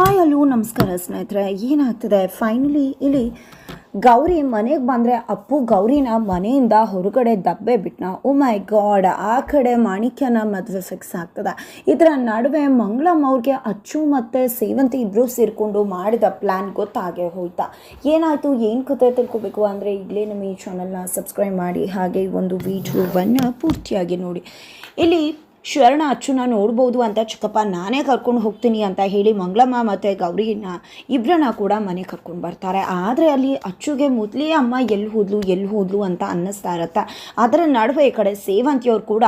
Hi hello ನಮಸ್ಕಾರ ಸ್ನೇಹಿತರೆ. ಏನಾಗ್ತದೆ? ಫೈನಲಿ ಇಲ್ಲಿ ಗೌರಿ ಮನೆಗೆ ಬಂದರೆ ಅಪ್ಪು ಗೌರಿನ ಮನೆಯಿಂದ ಹೊರಗಡೆ ದಬ್ಬೆ ಬಿಟ್ನ. ಮೈ ಗಾಡ್ ಆ ಕಡೆ ಮಾಣಿಕ್ಯನ ಮದುವೆ ಫಿಕ್ಸ್ ಆಗ್ತದೆ. ಇದರ ನಡುವೆ ಮಂಗಳಮ್ಮ ಅವ್ರಿಗೆ ಅಚ್ಚು ಮತ್ತು ಸೇವಂತಿ ಇಬ್ಬರು ಸೇರಿಕೊಂಡು ಮಾಡಿದ ಪ್ಲ್ಯಾನ್ ಗೊತ್ತಾಗೇ ಹೋಯ್ತಾ. ಏನಾಯಿತು? ಏನು ಕತೆ ತಿಳ್ಕೊಬೇಕು ಅಂದರೆ ಇಲ್ಲೇ ನಮ್ಮ ಈ ಚಾನಲ್ನ ಸಬ್ಸ್ಕ್ರೈಬ್ ಮಾಡಿ. ಹಾಗೆ ಒಂದು ವೀಡಿಯೋವನ್ನು ಪೂರ್ತಿಯಾಗಿ ನೋಡಿ. ಇಲ್ಲಿ ಶರಣ ಅಚ್ಚುನ ನೋಡ್ಬೋದು ಅಂತ, ಚಿಕ್ಕಪ್ಪ ನಾನೇ ಕರ್ಕೊಂಡು ಹೋಗ್ತೀನಿ ಅಂತ ಹೇಳಿ ಮಂಗಳಮ್ಮ ಮತ್ತು ಗೌರಿನ ಇಬ್ಬರನ್ನ ಕೂಡ ಮನೆ ಕರ್ಕೊಂಡು ಬರ್ತಾರೆ. ಆದರೆ ಅಲ್ಲಿ ಅಚ್ಚುಗೆ ಮೊದಲೇ ಅಮ್ಮ ಎಲ್ಲಿ ಹೋದ್ಲು ಎಲ್ಲಿ ಹೋದ್ಲು ಅಂತ ಅನ್ನಿಸ್ತಾ ಇರತ್ತೆ. ಅದರ ನಡುವೆ ಈ ಕಡೆ ಸೇವಂತಿಯವ್ರು ಕೂಡ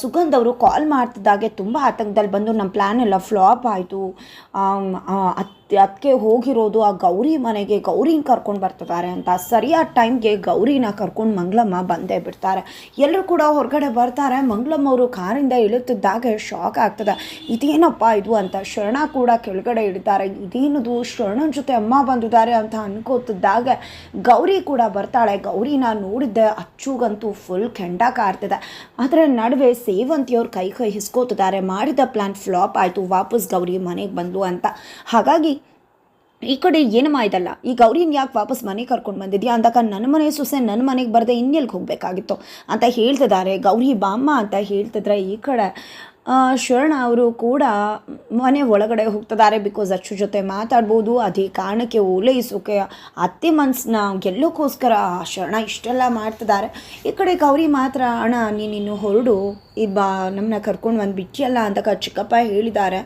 ಸುಗಂಧವರು ಕಾಲ್ ಮಾಡ್ತಿದ್ದಾಗೆ ತುಂಬ ಆತಂಕದಲ್ಲಿ ಬಂದು ನಮ್ಮ ಪ್ಲ್ಯಾನ್ ಎಲ್ಲ ಫ್ಲಾಪ್ ಆಯಿತು. ಅದಕ್ಕೆ ಹೋಗಿರೋದು ಆ ಗೌರಿ ಮನೆಗೆ ಗೌರಿನ ಕರ್ಕೊಂಡು ಬರ್ತಿದ್ದಾರೆ ಅಂತ. ಸರಿಯಾದ ಟೈಮ್ಗೆ ಗೌರಿನ ಕರ್ಕೊಂಡು ಮಂಗ್ಳಮ್ಮ ಬಂದೇ ಬಿಡ್ತಾರೆ. ಎಲ್ಲರೂ ಕೂಡ ಹೊರಗಡೆ ಬರ್ತಾರೆ. ಮಂಗ್ಳಮ್ಮ ಅವರು ಕಾರಿಂದ ಇಳುತ್ತಿದ್ದಾಗ ಶಾಕ್ ಆಗ್ತದೆ. ಇದೇನಪ್ಪ ಇದು ಅಂತ ಶರಣ ಕೂಡ ಕೆಳಗಡೆ ಇಡ್ತಾರೆ ಇದೇನದು? ಶರಣನ ಜೊತೆ ಅಮ್ಮ ಬಂದಿದ್ದಾರೆ ಅಂತ ಅನ್ಕೋತಿದ್ದಾಗ ಗೌರಿ ಕೂಡ ಬರ್ತಾಳೆ. ಗೌರಿನ ನೋಡಿದ್ದೆ ಅಚ್ಚುಗಂತೂ ಫುಲ್ ಕೆಂಡ ಕಾರ್ತದೆ ಅದರ ನಡುವೆ ಸೇವಂತಿಯವ್ರು ಕೈ ಕೈ ಹಿಸ್ಕೋತಿದ್ದಾರೆ. ಮಾಡಿದ ಪ್ಲ್ಯಾನ್ ಫ್ಲಾಪ್ ಆಯಿತು. ವಾಪಸ್ ಗೌರಿ ಮನೆಗೆ ಬಂದು ಅಂತ. ಹಾಗಾಗಿ ಈ ಕಡೆ ಏನಮ್ಮ ಇದಲ್ಲ? ಈ ಗೌರಿನ ಯಾಕೆ ವಾಪಸ್ ಮನೆಗೆ ಕರ್ಕೊಂಡು ಬಂದಿದ್ಯಾ? ಅಂದಾಗ ನನ್ನ ಮನೆ ಸೊಸೆ ನನ್ನ ಮನೆಗೆ ಬರದೆ ಇನ್ನೆಲ್ಗೆ ಹೋಗಬೇಕಾಗಿತ್ತು ಅಂತ ಹೇಳ್ತಿದ್ದಾರೆ. ಗೌರಿ ಬಾಮ್ಮ ಅಂತ ಹೇಳ್ತಿದ್ರೆ ಈ ಕಡೆ ಶರಣ ಅವರು ಕೂಡ ಮನೆ ಒಳಗಡೆ ಹೋಗ್ತಿದ್ದಾರೆ ಬಿಕಾಸ್ ಅಚ್ಚು ಜೊತೆ ಮಾತಾಡ್ಬೋದು. ಅದೇ ಕಾರಣಕ್ಕೆ ಓಲೈಸೋಕೆ ಅತ್ತೆ ಮನಸ್ಸನ್ನ ಗೆಲ್ಲೋಕ್ಕೋಸ್ಕರ ಶರಣ ಇಷ್ಟೆಲ್ಲ ಮಾಡ್ತಿದ್ದಾರೆ. ಈ ಕಡೆ ಗೌರಿ ಮಾತ್ರ, ಅಣ್ಣ ನೀನಿನ್ನು ಹೊರಡು. ಈ ಬಾ ನಮ್ಮನ್ನ ಕರ್ಕೊಂಡು ಬಂದು ಬಿಟ್ಟಿಯಲ್ಲ ಅಂತ ಚಿಕ್ಕಪ್ಪ ಹೇಳಿದ್ದಾರೆ.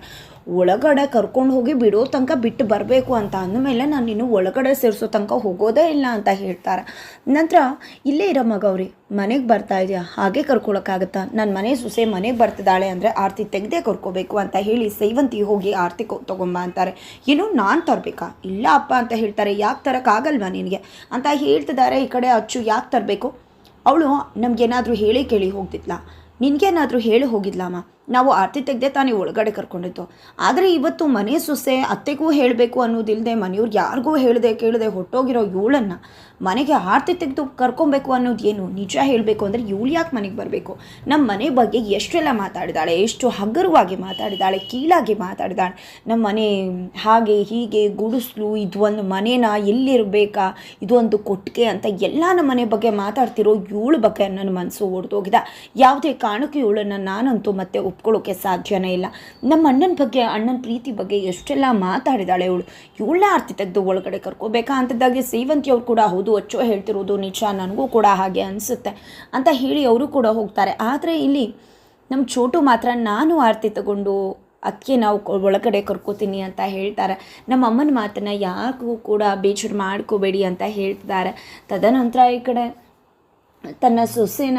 ಒಳಗಡೆ ಕರ್ಕೊಂಡು ಹೋಗಿ ಬಿಡೋ ತನಕ ಬಿಟ್ಟು ಬರಬೇಕು ಅಂತ ಅಂದಮೇಲೆ ನಾನು ಇನ್ನು ಒಳಗಡೆ ಸೇರಿಸೋ ತನಕ ಹೋಗೋದೇ ಇಲ್ಲ ಅಂತ ಹೇಳ್ತಾರೆ. ನಂತರ, ಇಲ್ಲೇ ಇರೋ ಗೌರಿ ಮನೆಗೆ ಬರ್ತಾ ಇದೆಯಾ? ಹಾಗೆ ಕರ್ಕೊಳಕ್ಕಾಗತ್ತಾ? ನನ್ನ ಮನೆ ಸೊಸೆ ಮನೆಗೆ ಬರ್ತಿದ್ದಾಳೆ ಅಂದರೆ ಆರತಿ ತೆಗೆದೇ ಕರ್ಕೋಬೇಕು ಅಂತ ಹೇಳಿ ಸೇವಂತಿ ಹೋಗಿ ಆರತಿ ತೊಗೊಂಬ ಅಂತಾರೆ. ಏನು ನಾನು ತರಬೇಕಾ? ಇಲ್ಲ ಅಪ್ಪ ಅಂತ ಹೇಳ್ತಾರೆ. ಯಾಕೆ ತರೋಕ್ಕಾಗಲ್ವಾ ನಿನಗೆ? ಅಂತ ಹೇಳ್ತಿದ್ದಾರೆ ಈ ಕಡೆ ಅಚ್ಚು. ಯಾಕೆ ತರಬೇಕು? ಅವಳು ನಮಗೇನಾದರೂ ಹೇಳಿ ಕೇಳಿ ಹೋಗ್ತಿದ್ಲಾ? ನಿನಗೇನಾದರೂ ಹೇಳಿ ಹೋಗಿದ್ಲಮ್ಮ ನಾವು ಆರತಿ ತೆಗೆದೇ ತಾನೇ ಒಳಗಡೆ ಕರ್ಕೊಂಡಿದ್ದು. ಆದರೆ ಇವತ್ತು ಮನೆ ಸೊಸೆ ಅತ್ತೆಗೂ ಹೇಳಬೇಕು ಅನ್ನೋದಿಲ್ಲದೆ ಮನೆಯವ್ರಿಗೆ ಯಾರಿಗೂ ಹೇಳದೆ ಕೇಳದೆ ಹೊಟ್ಟೋಗಿರೋ ಇವಳನ್ನು ಮನೆಗೆ ಆರತಿ ತೆಗೆದು ಕರ್ಕೊಬೇಕು ಅನ್ನೋದು ಏನು ನಿಜ ಹೇಳಬೇಕು ಅಂದರೆ ಇವಳು ಯಾಕೆ ಮನೆಗೆ ಬರಬೇಕು? ನಮ್ಮ ಮನೆ ಬಗ್ಗೆ ಎಷ್ಟೆಲ್ಲ ಮಾತಾಡಿದಾಳೆ, ಎಷ್ಟು ಹಗುರವಾಗಿ ಮಾತಾಡಿದಾಳೆ, ಕೀಳಾಗಿ ಮಾತಾಡಿದಾಳೆ. ನಮ್ಮ ಮನೆ ಹಾಗೆ ಹೀಗೆ ಗುಡಿಸ್ಲು ಇದು ಒಂದು ಮನೇನ ಎಲ್ಲಿರಬೇಕಾ, ಇದೊಂದು ಕೊಟ್ಟಿಗೆ ಅಂತ ಎಲ್ಲ ನಮ್ಮ ಮನೆ ಬಗ್ಗೆ ಮಾತಾಡ್ತಿರೋ ಇವಳ ಬಗ್ಗೆ ನನ್ನ ಮನಸ್ಸು ಹೊಡೆದೋಗಿದೆ ಯಾವುದೇ ಕಾರಣಕ್ಕೂ ಇವಳನ್ನು ನಾನಂತೂ ಮತ್ತೆ ಒಪ್ಕೊಳ್ಳೋಕೆ ಸಾಧ್ಯನೇ ಇಲ್ಲ. ನಮ್ಮ ಅಣ್ಣನ ಬಗ್ಗೆ, ಅಣ್ಣನ ಪ್ರೀತಿ ಬಗ್ಗೆ ಎಷ್ಟೆಲ್ಲ ಮಾತಾಡಿದಾಳೆ ಇವಳು ಇವಳ ಆರ್ತಿ ತೆಗೆದು ಒಳಗಡೆ ಕರ್ಕೋಬೇಕಾ ಅಂತದಾಗಿ ಸೇವಂತಿ ಅವ್ರು ಕೂಡ ಹೌದು, ಅಚ್ಚೋ ಹೇಳ್ತಿರೋದು ನಿಜ, ನನಗೂ ಕೂಡ ಹಾಗೆ ಅನಿಸುತ್ತೆ ಅಂತ ಹೇಳಿ ಅವರು ಕೂಡ ಹೋಗ್ತಾರೆ. ಆದರೆ ಇಲ್ಲಿ ನಮ್ಮ ಚೋಟು ಮಾತ್ರ ನಾನು ಆರತಿ ತಗೊಂಡು ಅದಕ್ಕೆ ನಾವು ಒಳಗಡೆ ಕರ್ಕೋತೀನಿ ಅಂತ ಹೇಳ್ತಾರೆ. ನಮ್ಮ ಅಮ್ಮನ ಮಾತನ್ನು ಯಾರಿಗೂ ಕೂಡ ಬೇಜಾರು ಮಾಡ್ಕೋಬೇಡಿ ಅಂತ ಹೇಳ್ತಿದ್ದಾರೆ. ತದನಂತರ ಈ ಕಡೆ ತನ್ನ ಸೊಸೆನ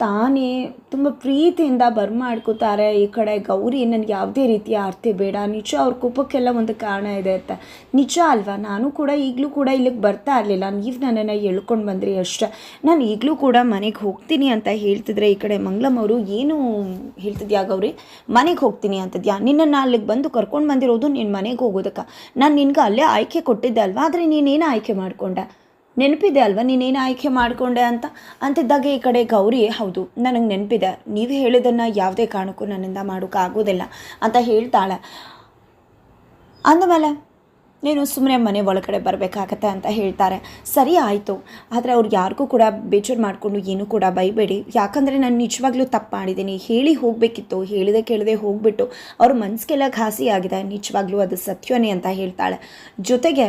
ತಾನೇ ತುಂಬ ಪ್ರೀತಿಯಿಂದ ಬರ್ಮಾಡ್ಕೋತಾರೆ ಈ ಕಡೆ. ಗೌರಿ ನನಗೆ ಯಾವುದೇ ರೀತಿಯ ಆರ್ತಿ ಬೇಡ. ನಿಜ ಅವ್ರ ಕೋಪಕ್ಕೆಲ್ಲ ಒಂದು ಕಾರಣ ಇದೆ ಅಂತ. ನಿಜ ಅಲ್ವಾ? ನಾನು ಕೂಡ ಈಗಲೂ ಕೂಡ ಇಲ್ಲಿಗೆ ಬರ್ತಾ ಇರಲಿಲ್ಲ. ನೀವು ನನ್ನನ್ನು ಎಳ್ಕೊಂಡು ಬಂದ್ರಿ ಅಷ್ಟೇ. ನಾನು ಈಗಲೂ ಕೂಡ ಮನೆಗೆ ಹೋಗ್ತೀನಿ ಅಂತ ಹೇಳ್ತಿದ್ರೆ ಈ ಕಡೆ ಮಂಗ್ಲಮ್ಮವರು ಏನು ಹೇಳ್ತಿದ್ಯಾ ಗೌರಿ? ಮನೆಗೆ ಹೋಗ್ತೀನಿ ಅಂತದ್ಯಾ? ನಿನ್ನನ್ನು ಅಲ್ಲಿಗೆ ಬಂದು ಕರ್ಕೊಂಡು ಬಂದಿರೋದು ನಿನ್ನ ಮನೆಗೆ ಹೋಗೋದಕ್ಕೆ. ನಾನು ನಿನ್ಗೆ ಅಲ್ಲೇ ಆಯ್ಕೆ ಕೊಟ್ಟಿದ್ದೆ ಅಲ್ವಾ? ಆದರೆ ನೀನೇನು ಆಯ್ಕೆ ಮಾಡಿಕೊಂಡೆ? ನೆನಪಿದೆ ಅಲ್ವಾ? ನೀನೇನು ಆಯ್ಕೆ ಮಾಡಿಕೊಂಡೆ ಅಂತ? ಅಂತಿದ್ದಾಗ ಈ ಕಡೆ ಗೌರಿ, ಹೌದು, ನನಗೆ ನೆನಪಿದೆ. ನೀವು ಹೇಳಿದ್ದನ್ನು ಯಾವುದೇ ಕಾರಣಕ್ಕೂ ನನ್ನಿಂದ ಮಾಡೋಕ್ಕಾಗೋದಿಲ್ಲ ಅಂತ ಹೇಳ್ತಾಳೆ. ಅಂದಮೇಲೆ, ನೀನು ಸುಮ್ಮನೆ ಮನೆ ಒಳಗಡೆ ಬರಬೇಕಾಗತ್ತೆ ಅಂತ ಹೇಳ್ತಾರೆ. ಸರಿ ಆಯಿತು, ಆದರೆ ಅವ್ರು ಯಾರಿಗೂ ಕೂಡ ಬೇಜಾರು ಮಾಡಿಕೊಂಡು ಏನೂ ಕೂಡ ಬೈಬೇಡಿ. ಯಾಕಂದರೆ ನಾನು ನಿಜವಾಗ್ಲೂ ತಪ್ಪು ಮಾಡಿದ್ದೀನಿ. ಹೇಳಿ ಹೋಗಬೇಕಿತ್ತು, ಹೇಳಿದೆ ಕೇಳದೆ ಹೋಗ್ಬಿಟ್ಟು. ಅವ್ರ ಮನಸ್ಸಿಗೆಲ್ಲ ಘಾಸಿ ಆಗಿದೆ ನಿಜವಾಗ್ಲೂ ಅದು ಸತ್ಯನೇ ಅಂತ ಹೇಳ್ತಾಳೆ. ಜೊತೆಗೆ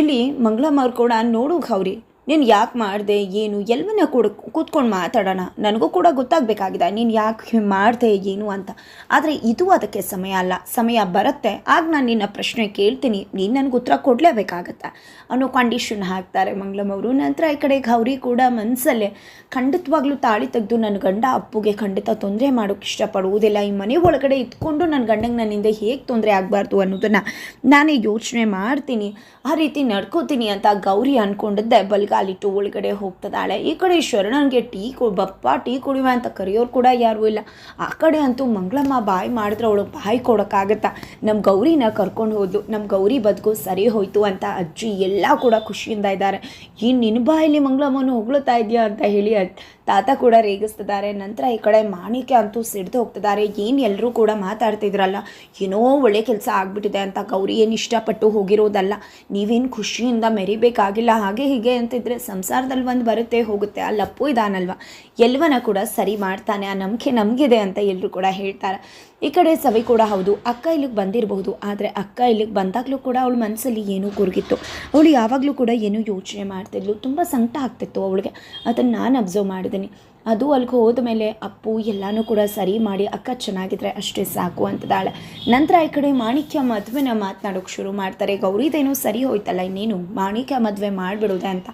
ಇಲ್ಲಿ ಮಂಗಳಮ್ಮ ಅವ್ರು ಕೂಡ ನೋಡು ಗೌರಿ. ನೀನು ಯಾಕೆ ಮಾಡಿದೆ, ಏನು ಎಲ್ಲವನ್ನ ಕೂಡ, ಕೂತ್ಕೊಂಡು ಮಾತಾಡೋಣ. ನನಗೂ ಕೂಡ ಗೊತ್ತಾಗಬೇಕಾಗಿದೆ, ನೀನು ಯಾಕೆ ಮಾಡಿದೆ, ಏನು ಅಂತ. ಆದರೆ ಇದು ಅದಕ್ಕೆ ಸಮಯ ಅಲ್ಲ. ಸಮಯ ಬರುತ್ತೆ. ಆಗ ನಾನು ನಿನ್ನ ಪ್ರಶ್ನೆ ಕೇಳ್ತೀನಿ. ನೀನು ನನಗೆ ಉತ್ತರ ಕೊಡಲೇಬೇಕಾಗತ್ತೆ? ಅನ್ನೋ ಕಂಡೀಷನ್ ಹಾಕ್ತಾರೆ ಮಂಗ್ಲಮ್ ಅವರು. ನಂತರ ಈ ಕಡೆ ಗೌರಿ ಕೂಡ ಮನಸ್ಸಲ್ಲೇ ಖಂಡಿತವಾಗ್ಲೂ ತಾಳಿ ತೆಗೆದು ನನ್ನ ಗಂಡ ಅಪ್ಪುಗೆ ಖಂಡಿತ ತೊಂದರೆ ಮಾಡೋಕೆ ಇಷ್ಟಪಡುವುದಿಲ್ಲ. ಈ ಮನೆ ಒಳಗಡೆ ಇದ್ಕೊಂಡು ನನ್ನ ಗಂಡಂಗೆ ನನ್ನಿಂದ ಹೇಗೆ ತೊಂದರೆ ಆಗಬಾರ್ದು ಅನ್ನೋದನ್ನು ನಾನೇ ಯೋಚನೆ ಮಾಡ್ತೀನಿ. ಆ ರೀತಿ ನಡ್ಕೋತೀನಿ ಅಂತ ಗೌರಿ ಅಂದ್ಕೊಂಡಿದ್ದೆ ಬಲ್ಗ ಕಾಲಿಟ್ಟು ಒಳಗಡೆ ಹೋಗ್ತದಾಳೆ. ಈ ಕಡೆ ಶರಣನಿಗೆ ಟೀ ಕೊ, ಬಪ್ಪ ಟೀ ಕುಡಿಯುವ ಅಂತ ಕರೆಯೋರು ಕೂಡ ಯಾರೂ ಇಲ್ಲ. ಆ ಕಡೆ ಅಂತೂ ಮಂಗಳಮ್ಮ ಬಾಯಿ ಮಾಡಿದ್ರೆ ಅವಳು ಬಾಯಿ ಕೊಡೋಕ್ಕಾಗತ್ತಾ. ನಮ್ಮ ಗೌರಿನ ಕರ್ಕೊಂಡು ಹೋದ್ಲು ನಮ್ಮ ಗೌರಿ ಬದುಕು ಸರಿ ಹೋಯ್ತು ಅಂತ ಅಜ್ಜಿ ಎಲ್ಲ ಕೂಡ ಖುಷಿಯಿಂದ ಇದ್ದಾರೆ. ಈ ನಿನ್ನ ಬಾಯಲ್ಲಿ ಮಂಗಳಮ್ಮನ ಹೊಗಳುತ್ತಾ ಇದೆಯಾ? ಅಂತ ಹೇಳಿ ತಾತ ಕೂಡ ರೇಗಿಸ್ತಿದ್ದಾರೆ. ನಂತರ ಈ ಕಡೆ ಮಾಣಿಕ್ಯ ಅಂತೂ ಸಿಡ್ದು ಹೋಗ್ತಿದ್ದಾರೆ. ಏನು ಎಲ್ಲರೂ ಕೂಡ ಮಾತಾಡ್ತಿದ್ರಲ್ಲ. ಏನೋ ಒಳ್ಳೆ ಕೆಲಸ ಆಗ್ಬಿಟ್ಟಿದೆ ಅಂತ ಗೌರಿ ಏನು ಇಷ್ಟಪಟ್ಟು ಹೋಗಿರೋದಲ್ಲ. ನೀವೇನು ಖುಷಿಯಿಂದ ಮೆರಿಬೇಕಾಗಿಲ್ಲ. ಹಾಗೆ ಹೀಗೆ ಅಂತಿದ್ರೆ ಸಂಸಾರದಲ್ಲಿ ಒಂದು ಬರುತ್ತೆ, ಹೋಗುತ್ತೆ. ಅಲ್ಲಿ ಅಪ್ಪು ಇದಾನಲ್ವ? ಎಲ್ಲವನ್ನ ಕೂಡ ಸರಿ ಮಾಡ್ತಾನೆ, ಆ ನಂಬಿಕೆ ನಮಗಿದೆ ಅಂತ ಎಲ್ಲರೂ ಕೂಡ ಹೇಳ್ತಾರೆ. ಈ ಕಡೆ ಸವಿ ಕೂಡ ಹೌದು, ಅಕ್ಕ ಇಲ್ಲಿಗೆ ಬಂದಿರಬಹುದು, ಆದರೆ ಅಕ್ಕ ಇಲ್ಲಿಗೆ ಬಂದಾಗಲೂ ಕೂಡ ಅವಳ ಮನಸ್ಸಲ್ಲಿ ಏನೂ ಕುರುಗಿತ್ತು ಅವಳು ಯಾವಾಗಲೂ ಕೂಡ ಏನೂ ಯೋಚನೆ ಮಾಡ್ತಿದ್ಲು, ತುಂಬ ಸಂಕಟ ಆಗ್ತಿತ್ತು ಅವಳಿಗೆ. ಅದನ್ನು ನಾನು ಅಬ್ಸರ್ವ್ ಮಾಡಿದ್ದೀನಿ ಅದು ಅಲ್ಲಿಗೆ ಹೋದ ಮೇಲೆ ಅಪ್ಪು ಎಲ್ಲನೂ ಕೂಡ ಸರಿ ಮಾಡಿ ಅಕ್ಕ ಚೆನ್ನಾಗಿದ್ರೆ ಅಷ್ಟೇ ಸಾಕು ಅಂತದಾಳೆ. ನಂತರ ಈ ಕಡೆ ಮಾಣಿಕ್ಯ ಮದುವೆನ ಮಾತನಾಡೋಕೆ ಶುರು ಮಾಡ್ತಾರೆ. ಗೌರಿದೇನು ಸರಿ ಹೋಯ್ತಲ್ಲ, ಇನ್ನೇನು ಮಾಣಿಕ್ಯ ಮದುವೆ ಮಾಡಿಬಿಡೋದೆ ಅಂತ.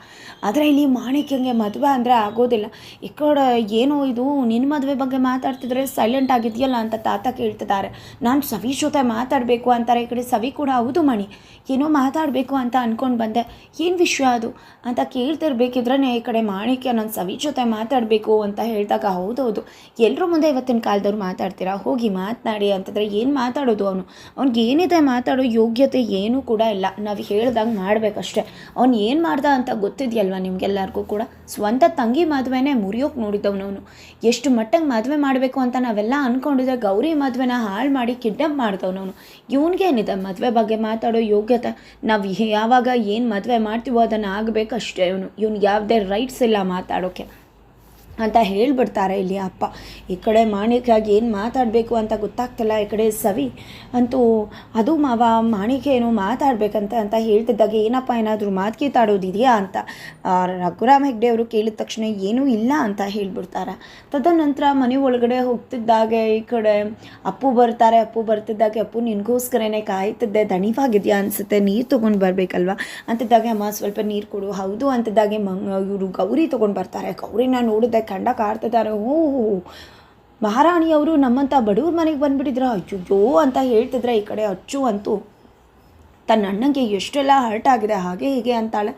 ಆದರೆ ಇಲ್ಲಿ ಮಾಣಿಕ್ಯಂಗೆ ಮದುವೆ ಅಂದರೆ ಆಗೋದಿಲ್ಲ. ಈ ಕಡೆ ಏನೋ ಇದು ನಿನ್ನ ಮದುವೆ ಬಗ್ಗೆ ಮಾತಾಡ್ತಿದ್ರೆ ಸೈಲೆಂಟ್ ಆಗಿದೆಯಲ್ಲ ಅಂತ ತಾತ ಕೇಳ್ತಿದ್ದಾರೆ. ನಾನು ಸವಿ ಜೊತೆ ಮಾತಾಡಬೇಕು ಅಂತಾರೆ. ಈ ಕಡೆ ಸವಿ ಕೂಡ, ಹೌದು ಮಣಿ, ಏನೋ ಮಾತಾಡಬೇಕು ಅಂತ ಅಂದ್ಕೊಂಡು ಬಂದೆ. ಏನು ವಿಷಯ ಅದು? ಅಂತ ಕೇಳ್ತಿರ್ಬೇಕಿದ್ರೆ ಈ ಕಡೆ ಮಾಣಿಕ್ಯ ನಾನು ಸವಿ ಜೊತೆ ಮಾತಾಡಬೇಕು ಅಂತ ಹೇಳಿದಾಗ ಹೌದೌದು. ಎಲ್ಲರೂ ಮುಂದೆ ಇವತ್ತಿನ ಕಾಲದವ್ರು ಮಾತಾಡ್ತೀರಾ? ಹೋಗಿ ಮಾತನಾಡಿ ಅಂತಂದರೆ ಏನು ಮಾತಾಡೋದು ಅವನು? ಅವ್ನಿಗೆ ಏನಿದೆ ಮಾತಾಡೋ ಯೋಗ್ಯತೆ ಏನೂ ಕೂಡ ಇಲ್ಲ. ನಾವು ಹೇಳ್ದಂಗೆ ಮಾಡಬೇಕಷ್ಟೆ. ಅವ್ನು ಏನು ಮಾಡ್ದ ಅಂತ ಗೊತ್ತಿದೆಯಲ್ವ ನಿಮಗೆಲ್ಲರಿಗೂ ಕೂಡ? ಸ್ವಂತ ತಂಗಿ ಮದುವೆನೇ ಮುರಿಯೋಕೆ ನೋಡಿದ್ದವನು ಅವನು. ಎಷ್ಟು ಮಟ್ಟಂಗೆ ಮದುವೆ ಮಾಡಬೇಕು ಅಂತ ನಾವೆಲ್ಲ ಅಂದ್ಕೊಂಡಿದ್ರೆ ಗೌರಿ ಮದುವೆನ ಹಾಳು ಮಾಡಿ ಕಿಡ್ನಾಪ್ ಮಾಡಿದವನವನು ಇವನಿಗೇನಿದೆ ಮದುವೆ ಬಗ್ಗೆ ಮಾತಾಡೋ ಯೋಗ್ಯತೆ? ನಾವು ಯಾವಾಗ ಏನು ಮದುವೆ ಮಾಡ್ತೀವೋ ಅದನ್ನು ಆಗಬೇಕಷ್ಟೇ ಇವನು ಯಾವುದೇ ರೈಟ್ಸ್ ಇಲ್ಲ ಮಾತಾಡೋಕ್ಕೆ ಅಂತ ಹೇಳಿಬಿಡ್ತಾರೆ ಇಲ್ಲಿ ಅಪ್ಪ. ಈ ಕಡೆ ಮಾಣಿಕ್ಯಾಗಿ ಏನು ಮಾತಾಡಬೇಕು ಅಂತ ಗೊತ್ತಾಗ್ತಿಲ್ಲ ಈ ಕಡೆ ಸವಿ ಅಂತೂ ಅದು ಮಾವ ಮಾಣಿಕ್ಯ ಏನು ಮಾತಾಡಬೇಕಂತ ಅಂತ ಹೇಳ್ತಿದ್ದಾಗ ಏನಪ್ಪ ಏನಾದರೂ ಮಾತ್ಕೀತಾಡೋದಿದೆಯಾ ಅಂತ? ಆ, ರಘುರಾಮ್ ಹೆಗ್ಡೆ ಅವರು ಕೇಳಿದ ತಕ್ಷಣ ಏನೂ ಇಲ್ಲ ಅಂತ ಹೇಳ್ಬಿಡ್ತಾರೆ. ತದನಂತರ ಮನೆ ಒಳಗಡೆ ಹೋಗ್ತಿದ್ದಾಗೆ ಈ ಕಡೆ ಅಪ್ಪು ಬರ್ತಾರೆ ಅಪ್ಪು ಬರ್ತಿದ್ದಾಗೆ ಅಪ್ಪು ನಿನಗೋಸ್ಕರನೇ ಕಾಯ್ತಿದ್ದೆ ದಣಿವಾಗಿದೆಯಾ ಅನಿಸುತ್ತೆ ನೀರು ತೊಗೊಂಡು ಬರಬೇಕಲ್ವಾ? ಅಂತಿದ್ದಾಗೆ ಅಮ್ಮ ಸ್ವಲ್ಪ ನೀರು ಕೊಡು. ಹೌದು ಅಂತಿದ್ದಾಗೆ ಮಂಗ್ ಇವರು ಗೌರಿ ತೊಗೊಂಡು ಬರ್ತಾರೆ ಗೌರಿನ ನೋಡಿದೆ ಕಂಡ ಕಾಡ್ತಿದ್ದಾರೆ ಹೂ ಮಹಾರಾಣಿಯವರು ನಮ್ಮಂಥ ಬಡವ್ರ ಮನೆಗೆ ಬಂದುಬಿಟ್ಟಿದ್ರ? ಅಯ್ಯೋ ಅಂತ ಹೇಳ್ತಿದ್ರೆ ಈ ಕಡೆ ಅಚ್ಚು ಅಂತೂ. ತನ್ನ ಅಣ್ಣಂಗೆ ಎಷ್ಟೆಲ್ಲ ಹರ್ಟ್ ಆಗಿದೆ, ಹಾಗೆ ಹೀಗೆ ಅಂತಾಳೆ.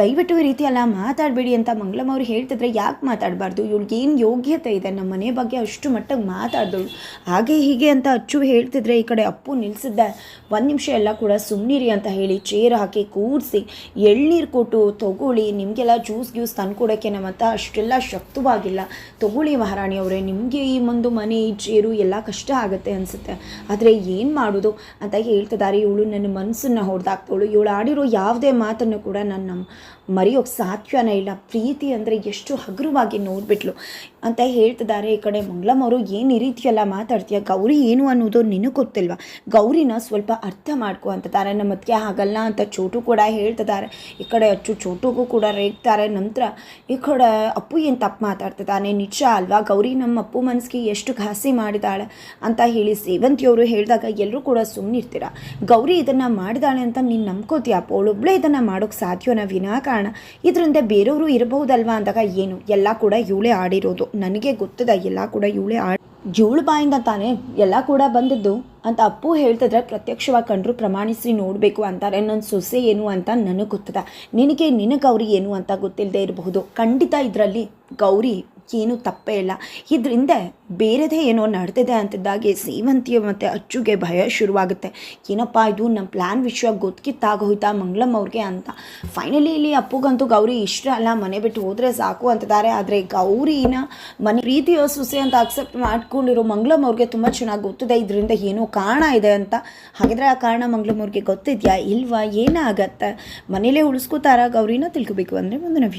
ದಯವಿಟ್ಟು ಈ ರೀತಿ ಎಲ್ಲ ಮಾತಾಡಬೇಡಿ ಅಂತ ಮಂಗಳಮ್ಮ ಅವ್ರು ಹೇಳ್ತಿದ್ರೆ ಯಾಕೆ ಮಾತಾಡಬಾರ್ದು? ಇವ್ಳಿಗೆ ಏನು ಯೋಗ್ಯತೆ ಇದೆ? ನಮ್ಮ ಮನೆ ಬಗ್ಗೆ ಅಷ್ಟು ಮಟ್ಟಿಗೆ ಮಾತಾಡ್ದಳು ಹಾಗೆ ಹೀಗೆ ಅಂತ ಅಚ್ಚು ಹೇಳ್ತಿದ್ರೆ ಈ ಕಡೆ ಅಪ್ಪು ನಿಲ್ಲಿಸಿದ್ದೆ ಒಂದು ನಿಮಿಷ ಎಲ್ಲ ಕೂಡ ಸುಮ್ಮನಿರಿ ಅಂತ ಹೇಳಿ ಚೇರ್ ಹಾಕಿ ಕೂರಿಸಿ, ಎಳ್ನೀರು ಕೊಟ್ಟು ತಗೊಳ್ಳಿ, ನಿಮಗೆಲ್ಲ ಜ್ಯೂಸ್ ಗ್ಯೂಸ್ ತಂದ್ಕೊಡೋಕ್ಕೆ ನಮ್ಮ ಹತ್ರ ಅಷ್ಟೆಲ್ಲ ಶಕ್ತವಾಗಿಲ್ಲ. ತಗೊಳ್ಳಿ ಮಹಾರಾಣಿ ಅವರೇ, ನಿಮಗೆ ಈ ಒಂದು ಮನೆ, ಈ ಚೇರು ಎಲ್ಲ ಕಷ್ಟ ಆಗುತ್ತೆ ಅನಿಸುತ್ತೆ. ಆದರೆ ಏನು ಮಾಡೋದು? ಅಂತ ಹೇಳ್ತಿದ್ದಾರೆ. ಇವಳು ನನ್ನ ಮನಸ್ಸನ್ನು ಹೊಡೆದಾಕ್ತವಳು ಇವಳು ಆಡಿರೋ ಯಾವುದೇ ಮಾತನ್ನು ಕೂಡ ನಾನು ಮರೆಯೋಕ್ಕೆ ಸಾಧ್ಯನೇ ಇಲ್ಲ. ಪ್ರೀತಿ ಅಂದರೆ ಎಷ್ಟು ಹಗುರವಾಗಿ ನೋಡ್ಬಿಟ್ಲು. ಅಂತ ಹೇಳ್ತಿದ್ದಾರೆ ಈ ಕಡೆ ಮಂಗಳಮ್ಮ ಅವರು, ಏನು ಈ ರೀತಿಯೆಲ್ಲ ಮಾತಾಡ್ತೀಯ? ಗೌರಿ ಏನು ಅನ್ನೋದು ನಿನಗೆ ಗೊತ್ತಿಲ್ವಾ? ಗೌರಿನ ಸ್ವಲ್ಪ ಅರ್ಥ ಮಾಡ್ಕೊ ಅಂತಿದ್ದಾರೆ ನಮ್ಮ ಅದಕ್ಕೆ ಆಗಲ್ಲ ಅಂತ ಚೋಟು ಕೂಡ ಹೇಳ್ತಿದ್ದಾರೆ. ಈ ಕಡೆ ಅಚ್ಚು ಚೋಟುಗೂ ಕೂಡ ರೇಗ್ತಾರೆ. ನಂತರ ಈ ಕಡೆ ಅಪ್ಪು ಏನು ತಪ್ಪು ಮಾತಾಡ್ತಿದ್ದಾನೆ? ನಿಜ ಅಲ್ವಾ? ಗೌರಿ ನಮ್ಮ ಅಪ್ಪು ಮನಸ್ಸಿಗೆ ಎಷ್ಟು ಘಾಸಿ ಮಾಡಿದಾಳೆ ಅಂತ ಹೇಳಿ ಸೇವಂತಿಯವರು ಹೇಳಿದಾಗ ಎಲ್ಲರೂ ಕೂಡ ಸುಮ್ಮನಿರ್ತೀರ ಗೌರಿ ಇದನ್ನು ಮಾಡಿದಾಳೆ ಅಂತ ನೀನು ನಂಬ್ಕೋತೀಯಪ್ಪ ಅವಳೊಬ್ಬಳೇ ಇದನ್ನು ಮಾಡೋಕ್ಕೆ ಸಾಧ್ಯವನ ವಿನಾಕಾರಣ ಇದರಿಂದ ಬೇರೆಯವರು ಇರಬಹುದಲ್ವಾ ಅಂದಾಗ ಏನು? ಎಲ್ಲ ಕೂಡ ಇವಳೇ ಆಡಿರೋದು. ನನಗೆ ಗೊತ್ತಿದೆ, ಎಲ್ಲ ಕೂಡ ಇವಳೇ ಆಡಿ ಜೋಳು ಬಾಯಿಂದ ತಾನೇ ಎಲ್ಲ ಕೂಡ ಬಂದಿದ್ದು. ಅಂತ ಅಪ್ಪು ಹೇಳ್ತಿದ್ರೆ ಪ್ರತ್ಯಕ್ಷವಾಗಿ ಕಂಡ್ರು ಪ್ರಮಾಣಿಸಿ ನೋಡಬೇಕು ಅಂತಾರೆ. ನನ್ನ ಸೊಸೆ ಏನು ಅಂತ ನನಗೆ ಗೊತ್ತದ. ನಿನಗೆ ನಿನ್ನ ಗೌರಿ ಏನು ಅಂತ ಗೊತ್ತಿಲ್ಲದೆ ಇರಬಹುದು. ಖಂಡಿತ ಇದರಲ್ಲಿ ಗೌರಿ ಏನೂ ತಪ್ಪೇ ಇಲ್ಲ. ಇದರಿಂದ ಬೇರೆದೇ ಏನೋ ನಡೆದಿದೆ ಅಂತಿದ್ದಾಗೆ ಸೇವಂತಿಯ ಮತ್ತು ಅಚ್ಚುಗೆ ಭಯ ಶುರುವಾಗುತ್ತೆ. ಏನಪ್ಪ ಇದು? ನಮ್ಮ ಪ್ಲ್ಯಾನ್ ವಿಷಯ ಗೊತ್ತಿತ್ತಾಗೋಯ್ತಾ ಮಂಗಳಂ ಅವ್ರಿಗೆ ಅಂತ. ಫೈನಲಿ ಇಲ್ಲಿ ಅಪ್ಪುಗಂತೂ ಗೌರಿ ಇಷ್ಟ ಅಲ್ಲ, ಮನೆ ಬಿಟ್ಟು ಹೋದರೆ ಸಾಕು ಅಂತಿದ್ದಾರೆ. ಆದರೆ ಗೌರಿನ ಮನೆ ಪ್ರೀತಿಯ ಸುಸೆ ಅಂತ ಅಕ್ಸೆಪ್ಟ್ ಮಾಡ್ಕೊಂಡಿರೋ ಮಂಗಳಂ ಅವ್ರಿಗೆ ತುಂಬ ಚೆನ್ನಾಗಿ ಗೊತ್ತಿದೆ. ಇದರಿಂದ ಏನೋ ಕಾರಣ ಇದೆ ಅಂತ. ಹಾಗಿದ್ರೆ ಆ ಕಾರಣ ಮಂಗಳಂ ಅವ್ರಿಗೆ ಗೊತ್ತಿದೆಯಾ? ಇಲ್ವಾ? ಏನಾಗತ್ತೆ? ಮನೇಲೇ ಉಳಿಸ್ಕೋತಾರ ಗೌರಿನ? ತಿಳ್ಕೊಬೇಕು ಅಂದರೆ ಒಂದು ನಾವು